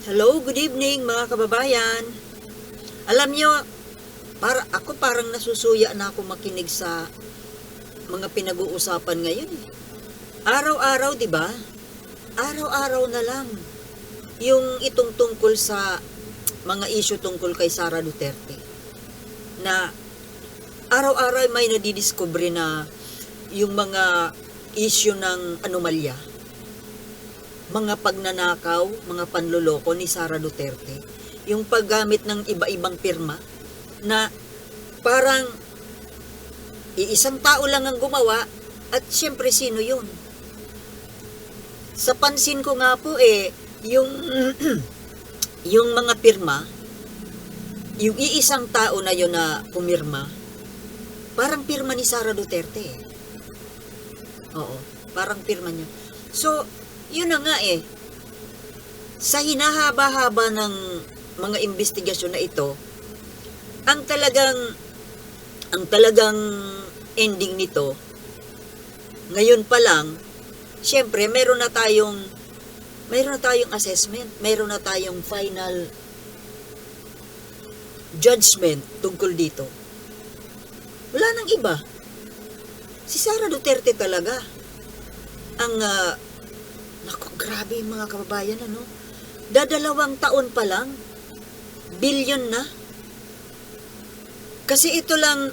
Hello, good evening mga kababayan. Alam nyo, para, ako parang nasusuya na ako makinig sa mga pinag-uusapan ngayon. Araw-araw, di ba? Araw-araw na lang. Yung itong tungkol sa mga issue tungkol kay Sara Duterte. Na araw-araw may nadidiscover na yung mga issue ng anomalya mga pagnanakaw, mga panloloko ni Sara Duterte. Yung paggamit ng iba-ibang pirma na parang iisang tao lang ang gumawa at siyempre sino yun? Sa pansin ko nga po eh, yung, yung mga pirma, yung iisang tao na yun na pumirma, parang pirma ni Sara Duterte eh. Oo, parang pirma niya. So, yun na nga eh. Sa hinahaba-haba ng mga investigasyon na ito, ang talagang ang talagang ending nito, ngayon pa lang, syempre meron na tayong meron na tayong assessment, meron na tayong final judgment tungkol dito. Wala nang iba. Si Sara Duterte talaga ang ah, Nako, grabe mga kababayan, ano? Dadalawang taon pa lang, billion na. Kasi ito lang,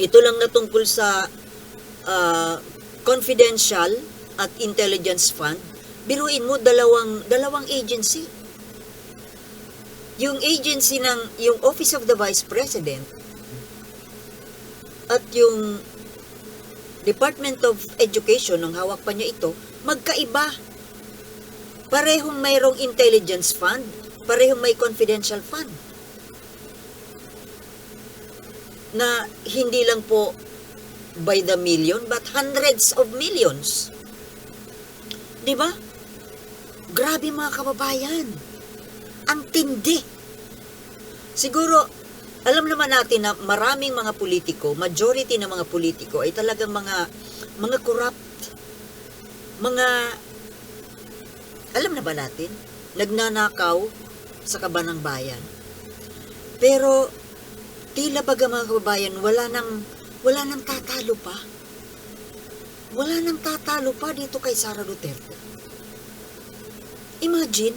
ito lang natungkol sa ah, confidential at intelligence fund. Biruin mo, dalawang, dalawang agency. Yung agency ng, yung Office of the Vice President at yung Department of Education, nung hawak pa niya ito, magkaiba. Parehong mayroong intelligence fund, parehong may confidential fund. Na hindi lang po by the million, but hundreds of millions. Di ba? Grabe mga kababayan. Ang tindi. Siguro, alam naman natin na maraming mga politiko, majority ng mga politiko ay talagang mga mga corrupt mga alam na ba natin? Nagnanakaw sa kabanang bayan. Pero tila baga mga kababayan wala nang wala nang tatalo pa. Wala nang tatalo pa dito kay Sara Duterte. Imagine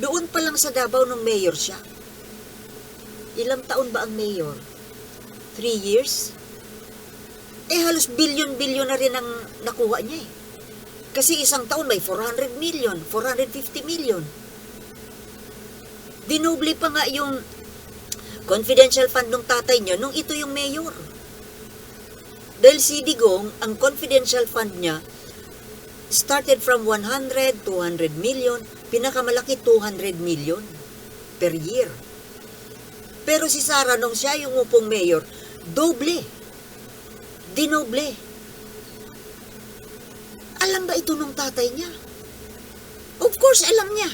doon pa lang sa Davao nung mayor siya. Ilang taon ba ang mayor? 3 years? Eh halos bilyon-bilyon na rin ang nakuha niya eh kasi isang taon may 400 million, 450 million. Dinoble pa nga yung confidential fund ng tatay niya nung ito yung mayor. Dahil si Digong, ang confidential fund niya started from 100, 200 million, pinakamalaki 200 million per year. Pero si Sara, nung siya yung upong mayor, doble. Dinoble. Alam ba ito ng tatay niya? Of course, alam niya.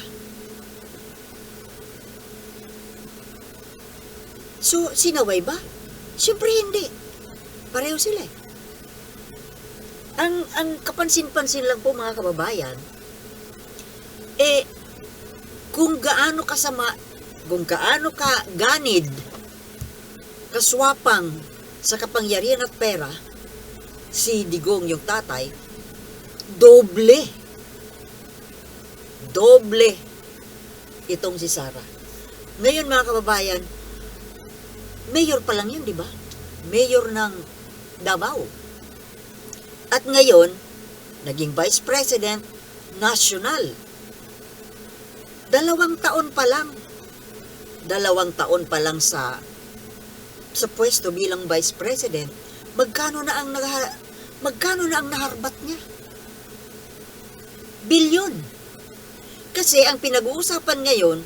So, sinaway ba? Siyempre hindi. Pareho sila eh. Ang, ang kapansin-pansin lang po mga kababayan, eh, kung gaano kasama, kung gaano ka ganid, kaswapang sa kapangyarihan at pera, si Digong yung tatay, doble. Doble itong si Sara. Ngayon mga kababayan, mayor pa lang yun, di ba? Mayor ng Davao. At ngayon, naging vice president national. Dalawang taon pa lang. Dalawang taon pa lang sa sa pwesto bilang vice president. Magkano na ang naha, magkano na ang naharbat niya? Bilyon. Kasi ang pinag-uusapan ngayon,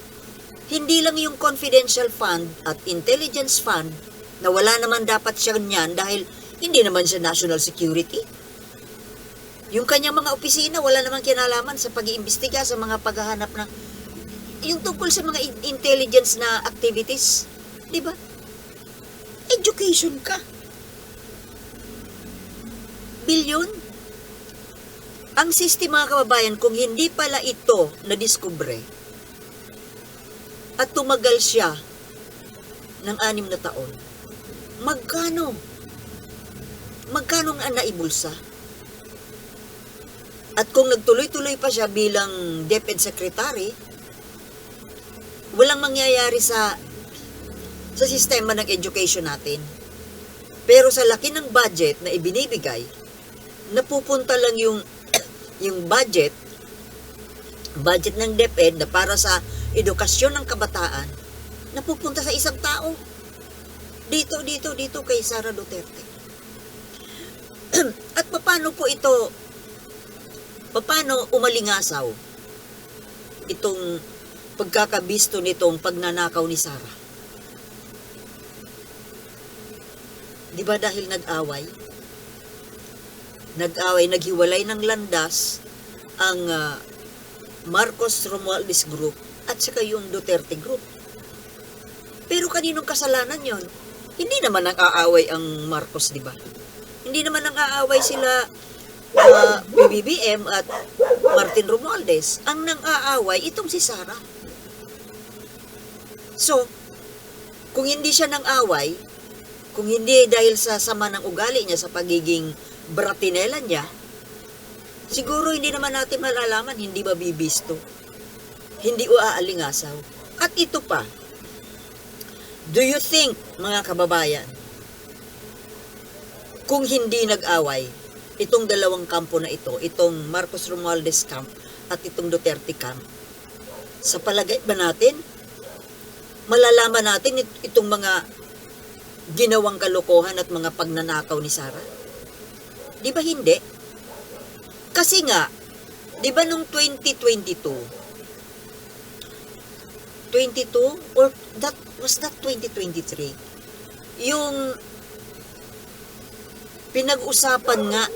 hindi lang yung confidential fund at intelligence fund na wala naman dapat siya niyan dahil hindi naman siya national security. Yung kanyang mga opisina, wala namang kinalaman sa pag-iimbestiga sa mga paghahanap ng yung tungkol sa mga in- intelligence na activities. Di ba? Education ka. Bilyon? Ang system mga kababayan, kung hindi pala ito na-discover, at tumagal siya ng anim na taon, magkano? Magkano ang naibulsa? At kung nagtuloy-tuloy pa siya bilang DepEd Secretary, walang mangyayari sa sa sistema ng education natin. Pero sa laki ng budget na ibinibigay, napupunta lang yung yung budget budget ng DepEd na para sa edukasyon ng kabataan napupunta sa isang tao. Dito, dito, dito kay Sara Duterte. At paano po ito, paano umalingasaw itong pagkakabisto nitong pagnanakaw ni Sara? Di ba dahil nag-away? Nag-away, naghiwalay ng landas ang ah, Marcos Romualdez Group at saka yung Duterte Group. Pero kaninong kasalanan yon? Hindi naman ang aaway ang Marcos, di ba? Hindi naman ang aaway sila uh, BBBM at Martin Romualdez. Ang nang aaway, itong si Sara. So, kung hindi siya nang away, kung hindi dahil sa sama ng ugali niya sa pagiging bratinela niya, siguro hindi naman natin malalaman, hindi ba bibisto? Hindi o aalingasaw. At ito pa, do you think, mga kababayan, kung hindi nag-away, itong dalawang kampo na ito, itong Marcos Romualdez camp at itong Duterte camp, sa palagay ba natin, malalaman natin it- itong mga ginawang kalokohan at mga pagnanakaw ni Sara? Di ba hindi? Kasi nga, di ba nung 2022, 22 or that was that 2023 yung pinag-usapan nga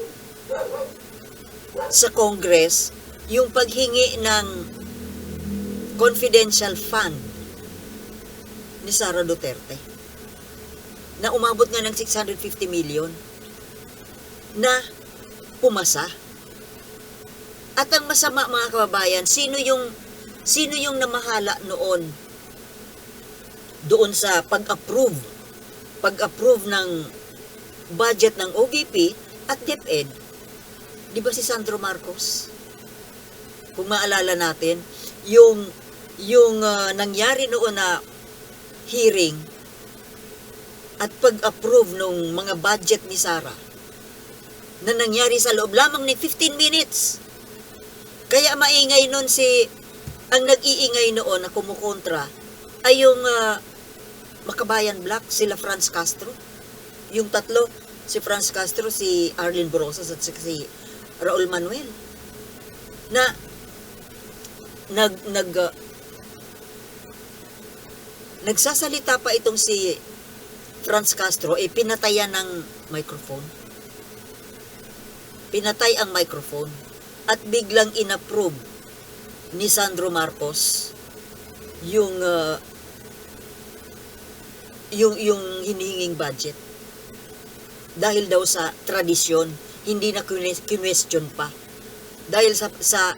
sa Congress yung paghingi ng confidential fund ni Sara Duterte na umabot nga ng 650 million na pumasa. At ang masama mga kababayan, sino yung sino yung namahala noon doon sa pag-approve pag-approve ng budget ng OVP at DepEd? Di ba si Sandro Marcos? Kung maalala natin, yung yung ah, nangyari noon na hearing at pag-approve ng mga budget ni Sara na nangyari sa loob lamang ni 15 minutes. Kaya maingay nun si, ang nag-iingay noon na kumukontra ay yung ah, Makabayan Black, sila Franz Castro. Yung tatlo, si Franz Castro, si Arlene Borosas at si- Raul Manuel. Na nag nag ah, nagsasalita pa itong si Franz Castro eh pinatayan ng microphone. Pinatay ang microphone at biglang inapprove ni Sandro Marcos yung ah, yung yung hinihinging budget. Dahil daw sa tradisyon hindi na question pa. Dahil sa sa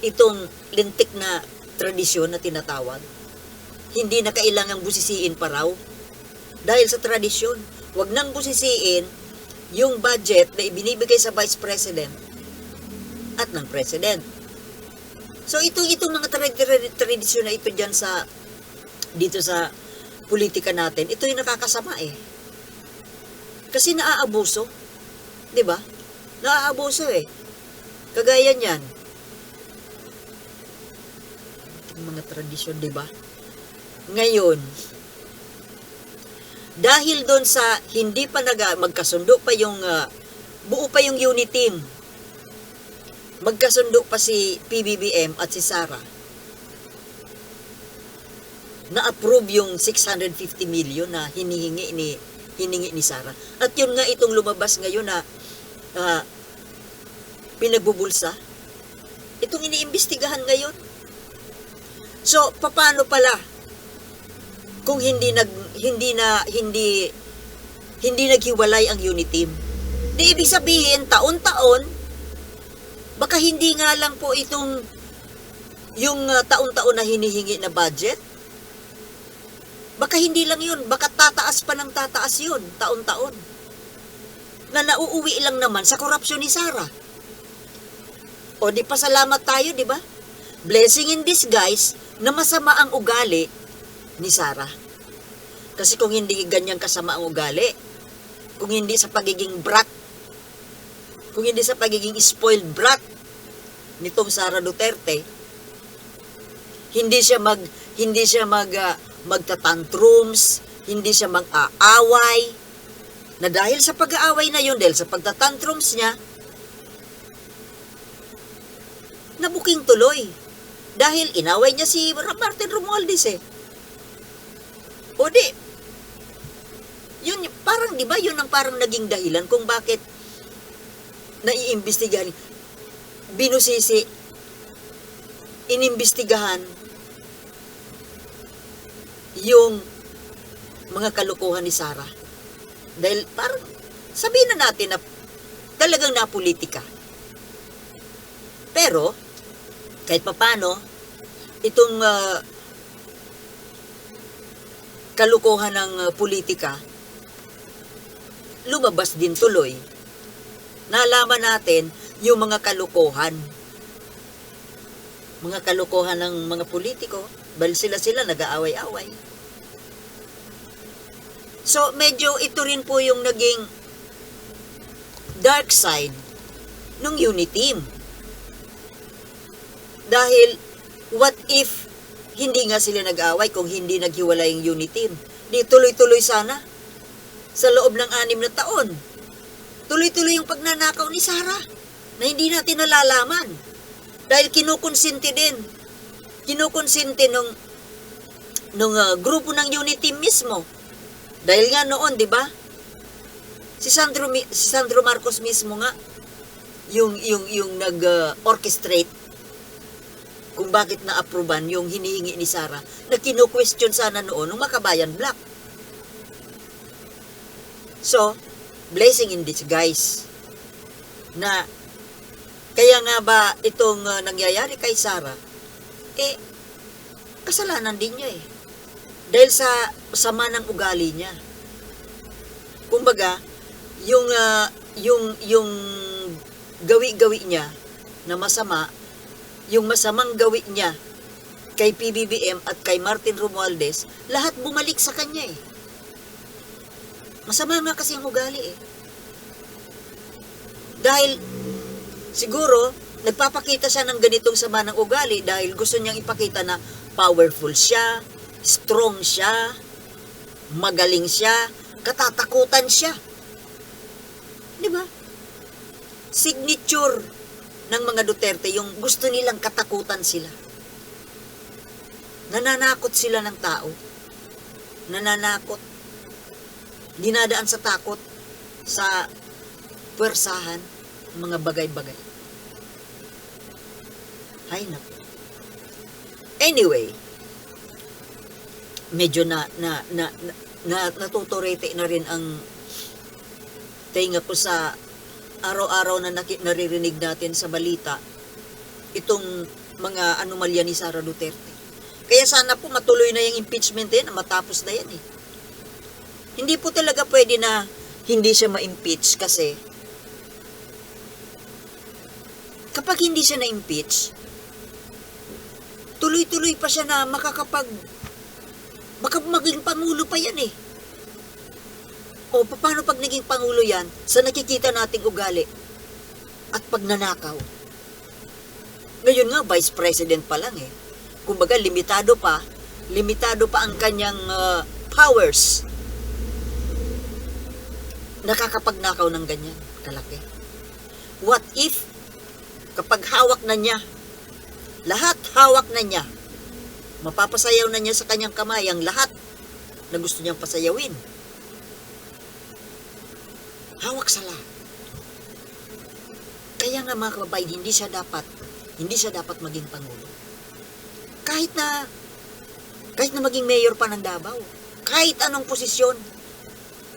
itong lintik na tradisyon na tinatawag hindi na kailangang busisiin pa raw. Dahil sa tradisyon wag nang busisiin yung budget na ibinibigay sa vice president at ng president so ito itong mga tra- tra- tradisyon na ito diyan sa dito sa politika natin, ito yung nakakasama eh. Kasi naaabuso. 'Di ba? Naaabuso eh. Kagaya niyan. Yung mga tradisyon, 'di ba? Ngayon, dahil doon sa hindi pa nag magkasundo pa yung ah, buo pa yung unit team. Magkasundo pa si PBBM at si Sara na-approve yung 650 million na hinihingi ni hiningi ni Sara. At yun nga itong lumabas ngayon na ah, pinagbubulsa. Itong iniimbestigahan ngayon. So, paano pala kung hindi nag hindi na hindi hindi naghiwalay ang unit team? Di ibig sabihin taon-taon baka hindi nga lang po itong yung ah, taon-taon na hinihingi na budget Baka hindi lang yun, baka tataas pa ng tataas yun, taon-taon. Na nauuwi lang naman sa korupsyon ni Sarah. O di pa tayo, di ba? Blessing in disguise na masama ang ugali ni Sarah. Kasi kung hindi ganyan kasama ang ugali, kung hindi sa pagiging brat, kung hindi sa pagiging spoiled brat nitong Sara Duterte, hindi siya mag hindi siya mag ah, magtatantrums, hindi siya mag-aaway. Na dahil sa pag-aaway na yun, dahil sa pagtatantrums niya, nabuking tuloy. Dahil inaway niya si Martin Romualdez eh. O di, di ba yun ang parang naging dahilan kung bakit naiimbestigahan, binusisi, inimbestigahan yung mga kalukuhan ni Sarah. Dahil parang sabihin na natin na talagang napolitika. Pero, kahit papano, itong ah, kalukuhan ng ah, politika, lumabas din tuloy. Nalaman natin yung mga kalukuhan. Mga kalukuhan ng mga politiko, dahil sila-sila nag-aaway-away. So, medyo ito rin po yung naging dark side ng Uniteam. Dahil, what if hindi nga sila nag-away kung hindi naghiwalay yung Uniteam? Di tuloy-tuloy sana sa loob ng anim na taon. Tuloy-tuloy yung pagnanakaw ni Sarah na hindi natin nalalaman. Dahil kinukonsinti din. Kinukonsinti nung, nung ah, grupo ng Uniteam mismo. Dahil nga noon, di ba? Si Sandro, si Sandro Marcos mismo nga, yung, yung, yung nag-orchestrate kung bakit na-approvean yung hinihingi ni Sarah na kino-question sana noon ng Makabayan Black. So, blessing in disguise na kaya nga ba itong uh, nangyayari kay Sarah, eh, kasalanan din niya eh. Dahil sa sama ng ugali niya. Kumbaga, yung, ah, yung, yung gawi-gawi niya na masama, yung masamang gawi niya kay PBBM at kay Martin Romualdez, lahat bumalik sa kanya eh. Masama nga kasi ang ugali eh. Dahil siguro nagpapakita siya ng ganitong sama ng ugali dahil gusto niyang ipakita na powerful siya, strong siya, magaling siya, katatakutan siya. Di ba? Signature ng mga Duterte yung gusto nilang katakutan sila. Nananakot sila ng tao. Nananakot. Dinadaan sa takot sa puwersahan mga bagay-bagay. Hay naku. Anyway, medyo na na na, na, na natuturete na rin ang tinga ko sa araw-araw na naririnig natin sa balita itong mga anomalya ni Sara Duterte. Kaya sana po matuloy na yung impeachment din, matapos na yan eh. Hindi po talaga pwede na hindi siya ma-impeach kasi kapag hindi siya na-impeach, tuloy-tuloy pa siya na makakapag baka maging pangulo pa yan eh. O paano pag naging pangulo yan sa nakikita nating ugali at pagnanakaw? Ngayon nga, vice president pa lang eh. Kumbaga, limitado pa, limitado pa ang kanyang uh, powers. Nakakapagnakaw ng ganyan, kalaki. What if, kapag hawak na niya, lahat hawak na niya, mapapasayaw na niya sa kanyang kamay ang lahat na gusto niyang pasayawin. Hawak sa lahat. Kaya nga mga kababayan, hindi siya dapat, hindi siya dapat maging pangulo. Kahit na, kahit na maging mayor pa ng Davao, kahit anong posisyon.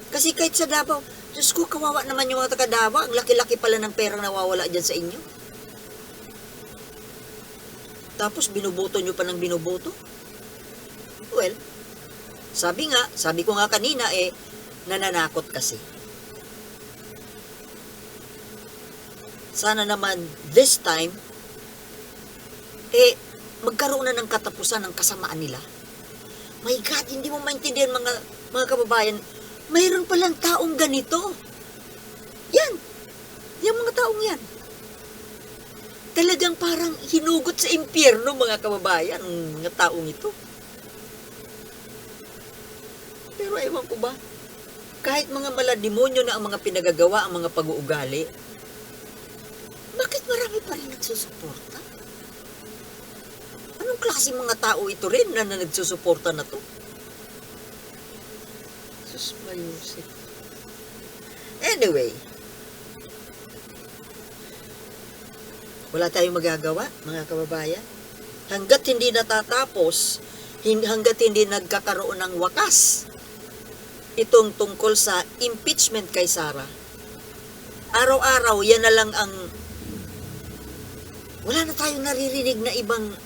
Kasi kahit sa Davao, Diyos ko, kawawa naman yung mga taga Davao, ang laki-laki pala ng perang nawawala dyan sa inyo. Tapos binuboto nyo pa ng binuboto? Well, Sabi nga, sabi ko nga kanina eh, nananakot kasi. Sana naman this time, eh, magkaroon na ng katapusan ng kasamaan nila. My God, hindi mo maintindihan mga, mga kababayan, mayroon palang taong ganito. Yan. Yung mga taong yan. Talagang parang hinugot sa impyerno mga kababayan, ang mga taong ito. Pero ewan ko ba, kahit mga malademonyo na ang mga pinagagawa, ang mga pag-uugali, bakit marami pa rin nagsusuporta? Anong klase mga tao ito rin na, na nagsusuporta na to? Sus Mayusip. Anyway, wala tayong magagawa, mga kababayan. Hanggat hindi natatapos, hanggat hindi nagkakaroon ng wakas, itong tungkol sa impeachment kay Sara. Araw-araw, yan na lang ang wala na tayong naririnig na ibang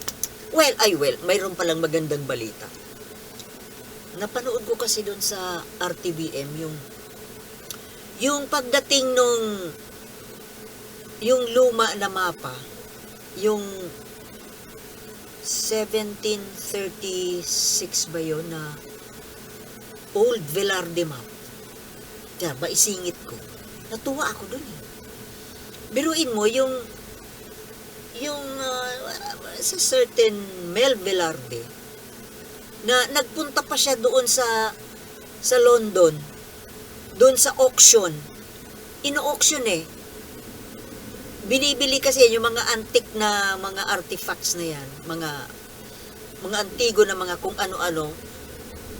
well, ay well, mayroon palang magandang balita. Napanood ko kasi doon sa RTVM yung yung pagdating nung yung luma na mapa, yung 1736 ba yun na old Velarde map. Kaya maisingit ko. Natuwa ako dun eh. Biruin mo yung yung uh, sa certain Mel Velarde na nagpunta pa siya doon sa sa London. Doon sa auction. Ino-auction eh. Binibili kasi yung mga antique na mga artifacts na yan. Mga mga antigo na mga kung ano-ano.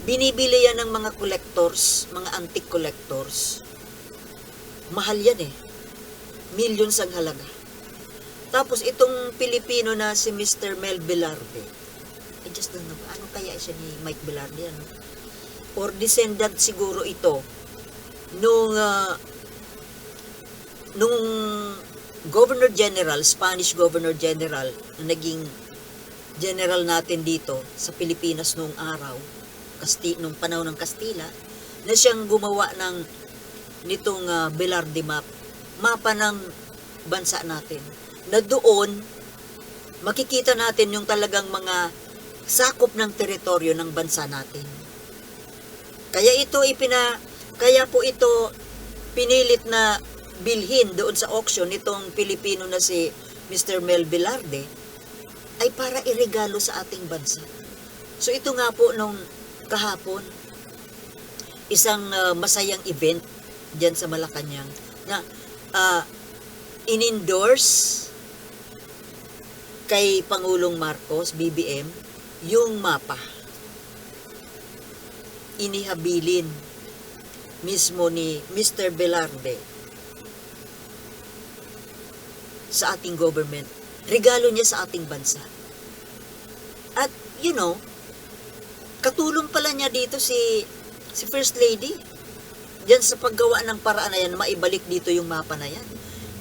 Binibili yan ng mga collectors mga antique collectors. Mahal yan eh. Millions ang halaga. Tapos itong Pilipino na si Mr. Mel Velarde, I just don't know, ano kaya siya ni Mike Velarde, ano? Or descendant siguro ito nung ah, nung Governor General, Spanish Governor General, na naging general natin dito sa Pilipinas noong araw, Kasti, nung panahon ng Kastila, na siyang gumawa ng nitong ah, Velarde map, mapa ng bansa natin na doon makikita natin yung talagang mga sakop ng teritoryo ng bansa natin. Kaya ito ipina kaya po ito pinilit na bilhin doon sa auction nitong Pilipino na si Mr. Mel Velarde ay para iregalo sa ating bansa. So ito nga po nung kahapon isang uh, masayang event diyan sa Malacanang na uh, in-endorse kay Pangulong Marcos, BBM, yung mapa. Inihabilin mismo ni Mr. Velarde sa ating government. Regalo niya sa ating bansa. At, you know, katulong pala niya dito si si First Lady diyan sa paggawa ng paraan na yan, maibalik dito yung mapa na yan.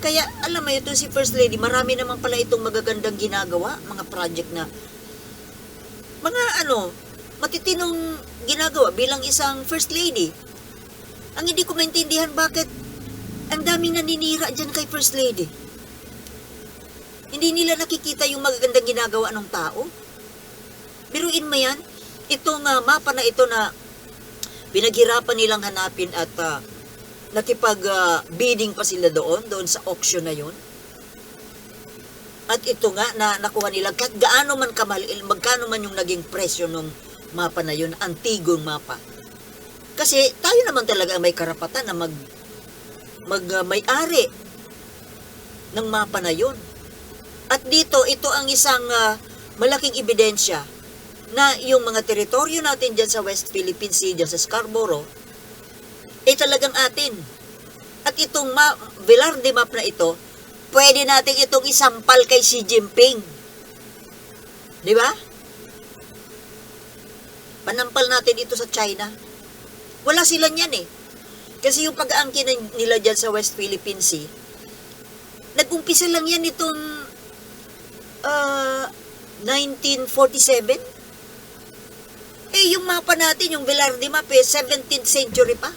Kaya, alam mo ito si First Lady, marami naman pala itong magagandang ginagawa, mga project na, mga ano, matitinong ginagawa bilang isang First Lady. Ang hindi ko maintindihan bakit ang daming naninira dyan kay First Lady. Hindi nila nakikita yung magagandang ginagawa ng tao. Biruin mo yan, itong uh, mapa na ito na pinaghirapan nilang hanapin at uh, nakipag-bidding pa sila doon, doon sa auction na yun. At ito nga, na nakuha nila, kahit gaano man kamal, magkano man yung naging presyo ng mapa na yun, antigong mapa. Kasi tayo naman talaga may karapatan na mag, mag uh, may-ari ng mapa na yun. At dito, ito ang isang uh, malaking ebidensya na yung mga teritoryo natin dyan sa West Philippine Sea, dyan sa Scarborough, eh talagang atin. At itong ma- Velarde map na ito, pwede natin itong isampal kay Xi Jinping. Di ba? Panampal natin ito sa China. Wala sila niyan eh. Kasi yung pag-aangkin nila dyan sa West Philippine Sea, nag-umpisa lang yan itong uh, 1947. Eh, yung mapa natin, yung Velarde map, eh, 17th century pa.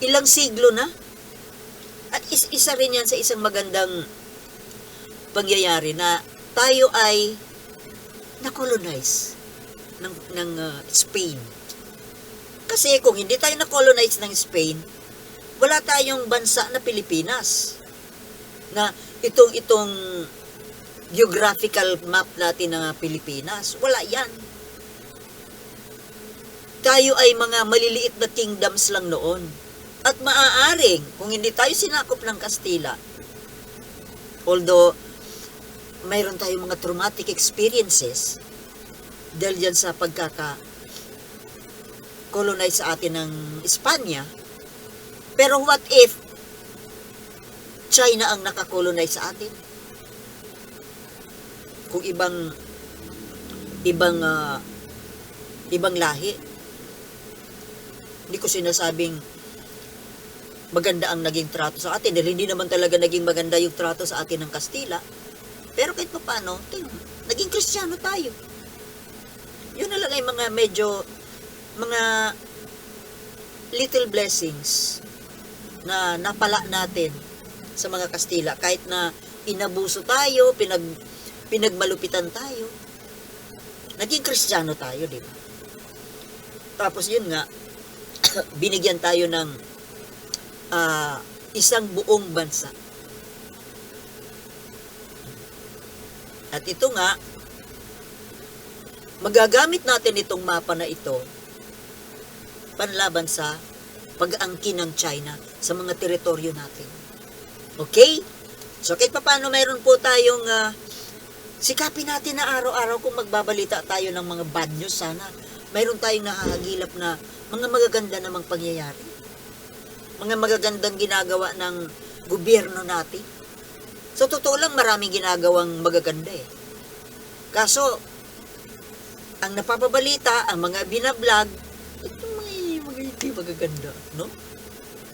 Ilang siglo na. At is- isa rin yan sa isang magandang pangyayari na tayo ay na-colonize ng, ng uh, Spain. Kasi kung hindi tayo na-colonize ng Spain, wala tayong bansa na Pilipinas. Na itong itong geographical map natin ng Pilipinas, wala yan. Tayo ay mga maliliit na kingdoms lang noon. At maaaring, kung hindi tayo sinakop ng Kastila, although mayroon tayong mga traumatic experiences dahil dyan sa pagkaka colonize sa atin ng Espanya. Pero what if China ang nakakolonize sa atin? Kung ibang ibang ah, ibang lahi. Hindi ko sinasabing maganda ang naging trato sa atin dahil hindi naman talaga naging maganda yung trato sa atin ng Kastila. Pero kahit pa paano, tingnan, naging kristyano tayo. Yun na lang ay mga medyo, mga little blessings na napala natin sa mga Kastila. Kahit na inabuso tayo, pinag, pinagmalupitan tayo, naging kristyano tayo, di ba? Tapos yun nga, binigyan tayo ng ah, isang buong bansa. At ito nga, magagamit natin itong mapa na ito panlaban sa pag-angkin ng China sa mga teritoryo natin. Okay? So kahit paano mayroon po tayong ah, sikapin natin na araw-araw kung magbabalita tayo ng mga bad news sana. Mayroon tayong nakahagilap na mga magaganda namang pangyayari. Mga magagandang ginagawa ng gobyerno natin. So totoo lang maraming ginagawang magaganda eh. Kaso, ang napapabalita, ang mga binablog, itong mga, mga hindi magaganda, no?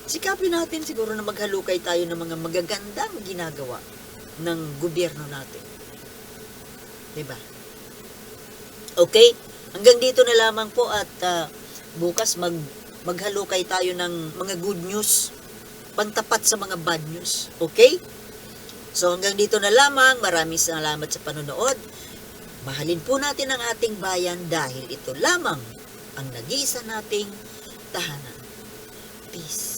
Sikapin natin siguro na maghalukay tayo ng mga magagandang ginagawa ng gobyerno natin. Diba? Okay? Hanggang dito na lamang po at ah, bukas mag maghalukay tayo ng mga good news pantapat sa mga bad news. Okay? So hanggang dito na lamang. Maraming salamat sa panonood. Mahalin po natin ang ating bayan dahil ito lamang ang nag-iisa nating tahanan. Peace.